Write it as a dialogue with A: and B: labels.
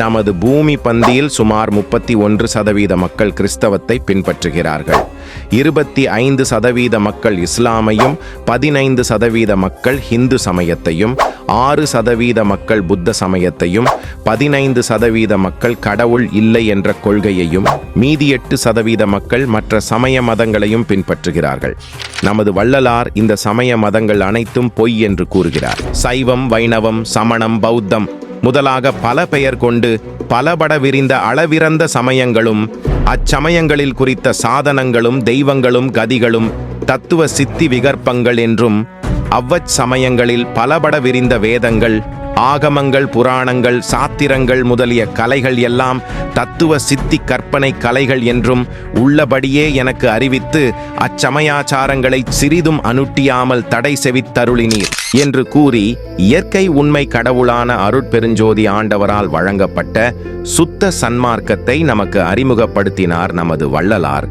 A: நமது பூமி பந்தியில் சுமார் முப்பத்தி ஒன்று சதவீத மக்கள் கிறிஸ்தவத்தை பின்பற்றுகிறார்கள். இருபத்தி ஐந்து சதவீத மக்கள் இஸ்லாமையும் பதினைந்து சதவீத மக்கள் ஹிந்து சமயத்தையும் ஆறு சதவீத மக்கள் புத்த சமயத்தையும் பதினைந்து சதவீத மக்கள் கடவுள் இல்லை என்ற கொள்கையையும் மீதி எட்டு சதவீத மக்கள் மற்ற சமய மதங்களையும் பின்பற்றுகிறார்கள். நமது வள்ளலார் இந்த சமய மதங்கள் அனைத்தும் பொய் என்று கூறுகிறார். சைவம் வைணவம் சமணம் பௌத்தம் முதலாக பல பெயர் கொண்டு பலபட விரிந்த அளவிறந்த சமயங்களும் அச்சமயங்களில் குறித்த சாதனங்களும் தெய்வங்களும் கதிகளும் தத்துவ சித்தி விகற்பங்கள் என்றும் அவ்வச் சமயங்களில் பலபட விரிந்த வேதங்கள் ஆகமங்கள் புராணங்கள் சாத்திரங்கள் முதலிய கலைகள் எல்லாம் தத்துவ சித்தி கற்பனை கலைகள் என்றும் உள்ளபடியே எனக்கு அறிவித்து அச்சமயாச்சாரங்களை சிறிதும் அனுட்டியாமல் தடை செவித்தருளினீர் என்று கூறி இயற்கை உண்மை கடவுளான அருட்பெருஞ்சோதி ஆண்டவரால் வழங்கப்பட்ட சுத்த சன்மார்க்கத்தை நமக்கு அறிமுகப்படுத்தினார் நமது வள்ளலார்.